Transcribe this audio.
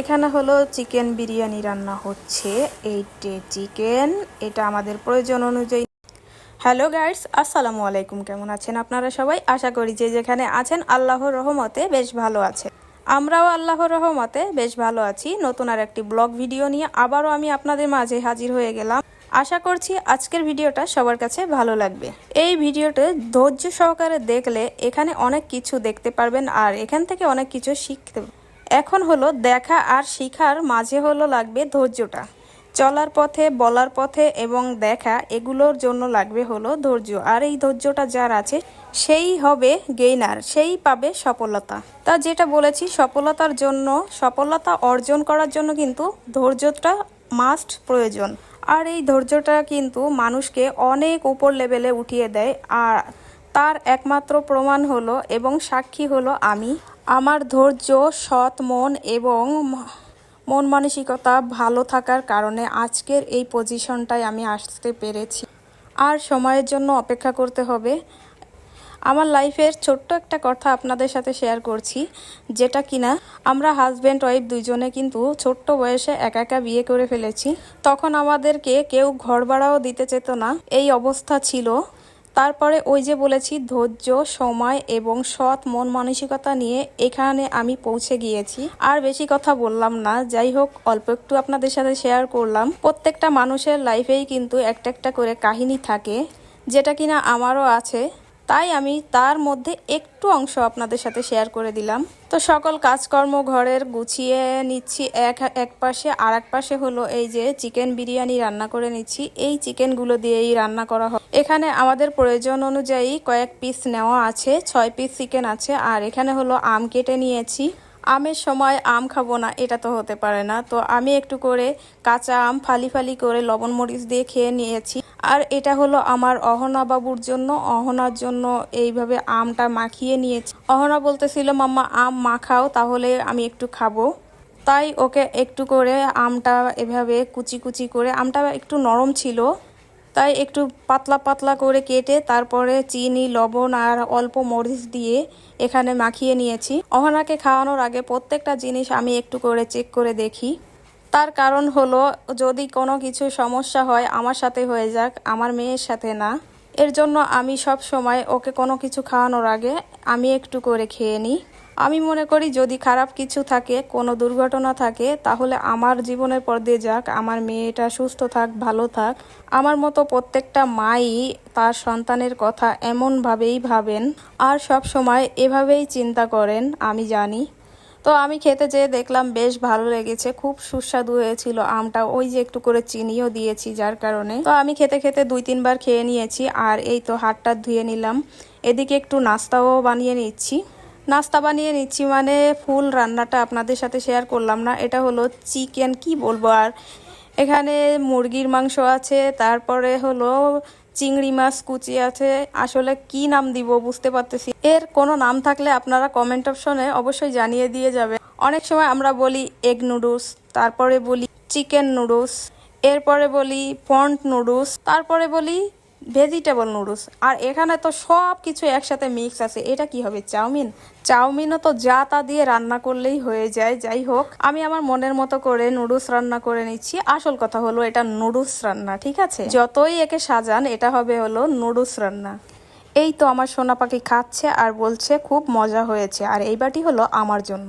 এখানে হলো চিকেন বিরিয়ানি রান্না হচ্ছে এইটে চিকেন এটা আমাদের প্রয়োজন অনুযায়ী। হ্যালো গাইডস আসসালামু আলাইকুম। কেমন আছেন আপনারা সবাই? আশা করি যে যেখানে আছেন আল্লাহর রহমতে বেশ ভালো আছেন। আমরাও আল্লাহর রহমতে বেশ ভালো আছি। নতুন আর একটি ব্লগ ভিডিও নিয়ে আবারও আমি আপনাদের মাঝে হাজির হয়ে গেলাম। আশা করছি আজকের ভিডিওটা সবার কাছে ভালো লাগবে। এই ভিডিওটা ধৈর্য সহকারে দেখলে এখানে অনেক কিছু দেখতে পারবেন আর এখান থেকে অনেক কিছু শিখতে এখন হলো দেখা আর শিখার মাঝে হলো লাগবে ধৈর্যটা। চলার পথে, বলার পথে এবং দেখা এগুলোর জন্য লাগবে হলো ধৈর্য। আর এই ধৈর্যটা যার আছে, সেই হবে গেইনার সেই পাবে সফলতা। তা যেটা বলেছি, সফলতার জন্য, সফলতা অর্জন করার জন্য কিন্তু ধৈর্যটা মাস্ট প্রয়োজন। আর এই ধৈর্যটা কিন্তু মানুষকে অনেক উপর লেভেলে উঠিয়ে দেয়। আর তার একমাত্র প্রমাণ হলো এবং সাক্ষী হলো আমি। আমার ধৈর্য, সৎ মন এবং মন মানসিকতা ভালো থাকার কারণে আজকের এই পজিশনটায় আমি আসতে পেরেছি। আর সময়ের জন্য অপেক্ষা করতে হবে। আমার লাইফের ছোট্ট একটা কথা আপনাদের সাথে শেয়ার করছি, যেটা কিনা আমরা হাজব্যান্ড ওয়াইফ দুইজনে কিন্তু ছোট্ট বয়সে একা একা বিয়ে করে ফেলেছি। তখন আমাদেরকে কেউ ঘর ভাড়াও দিতে চেত না। এই অবস্থা ছিল। তারপরে ওই যে বলেছি, ধৈর্য, সময় এবং সৎ মন মানসিকতা নিয়ে এখানে আমি পৌঁছে গিয়েছি। আর বেশি কথা বললাম না। যাই হোক, অল্প একটু আপনাদের সাথে শেয়ার করলাম। প্রত্যেকটা মানুষের লাইফেই কিন্তু একটা একটা করে কাহিনী থাকে, যেটা কিনা আমারও আছে। তাই আমি তার মধ্যে একটু অংশ আপনাদের সাথে শেয়ার করে দিলাম। তো সকল কাজকর্ম ঘরের গুছিয়ে নিচ্ছি, এক এক পাশে আর এক পাশে হলো এই যে চিকেন বিরিয়ানি রান্না করে নিচ্ছি। এই চিকেনগুলো দিয়েই রান্না করা হয় এখানে আমাদের প্রয়োজন অনুযায়ী কয়েক পিস নেওয়া আছে, ছয় পিস চিকেন আছে, আর এখানে হলো আম কেটে নিয়েছি। আমের সময় আম খাব না, এটা তো হতে পারে না। তো আমি একটু করে কাঁচা আম ফালি ফালি করে লবণ মরিচ দিয়ে খেয়ে নিয়েছি। আর এটা হলো আমার অহনা বাবুর জন্য, অহনার জন্য এইভাবে আমটা মাখিয়ে নিয়েছি। অহনা বলতেছিল, মাম্মা, আম মাখাও, তাহলে আমি একটু খাব। তাই ওকে একটু করে আমটা এভাবে কুচি কুচি করে, আমটা একটু নরম ছিল। তাই একটু পাতলা পাতলা করে কেটে তারপরে চিনি, লবণ আর অল্প মরিচ দিয়ে এখানে মাখিয়ে নিয়েছি। অহনাকে খাওয়ানোর আগে প্রত্যেকটা জিনিস আমি একটু করে চেক করে দেখি। তার কারণ হলো, যদি কোনো কিছু সমস্যা হয়, আমার সাথে হয়ে যাক, আমার মেয়ের সাথে না। এর জন্য আমি সব সময় ওকে কোনো কিছু খাওয়ানোর আগে আমি একটু করে খেয়ে নিই। আমি মনে করি যদি খারাপ কিছু থাকে, কোনো দুর্ঘটনা থাকে, তাহলে আমার জীবনের পর দিয়ে যাক, আমার মেয়েটা সুস্থ থাক, ভালো থাক। আমার মতো প্রত্যেকটা মাই তার সন্তানের কথা এমনভাবেই ভাবেন আর সব সময় এভাবেই চিন্তা করেন, আমি জানি। তো আমি খেতে যেয়ে দেখলাম বেশ ভালো লেগেছে, খুব সুস্বাদু হয়েছিল আমটা, ওই যে একটু করে চিনিও দিয়েছি যার কারণে। তো আমি খেতে খেতে দুই তিনবার খেয়ে নিয়েছি আর এই তো হাতটা ধুয়ে নিলাম। এদিকে একটু নাস্তাও বানিয়ে নিচ্ছি। নাস্তা বানিয়ে নিচ্ছি মানে ফুল রান্নাটা আপনাদের সাথে শেয়ার করলাম না। এটা হলো চিকেন কি বলব আর? এখানে মুরগির মাংস আছে, তারপরে হলো চিংড়ি মাছ, কুচি আছে। আসলে কি নাম দিব বুঝতে পারতেছি এর কোনো নাম থাকলে আপনারা কমেন্ট অপশনে অবশ্যই জানিয়ে দিয়ে যাবে। অনেক সময় আমরা বলি এগ নুডলস তারপরে বলি চিকেন নুডলস এরপরে বলি পন্ট নুডলস তারপরে বলি ভেজিটেবল নুডলস। আর এখানে তো সব কিছু একসাথে মিক্স আছে। এটা কি হবে, চাউমিন? চাউমিনও তো যা তা দিয়ে রান্না করলেই হয়ে যায়, যাই হোক। আমি আমার মনের মতো করে নুডলস রান্না করে নিচ্ছি। আসল কথা হলো এটা নুডলস রান্না, ঠিক আছে? যতই একে সাজান, এটা হবে হলো নুডলস রান্না। এই তো আমার সোনা পাখি খাচ্ছে আর বলছে, খুব মজা হয়েছে। আর এই বাটি হলো আমার জন্য।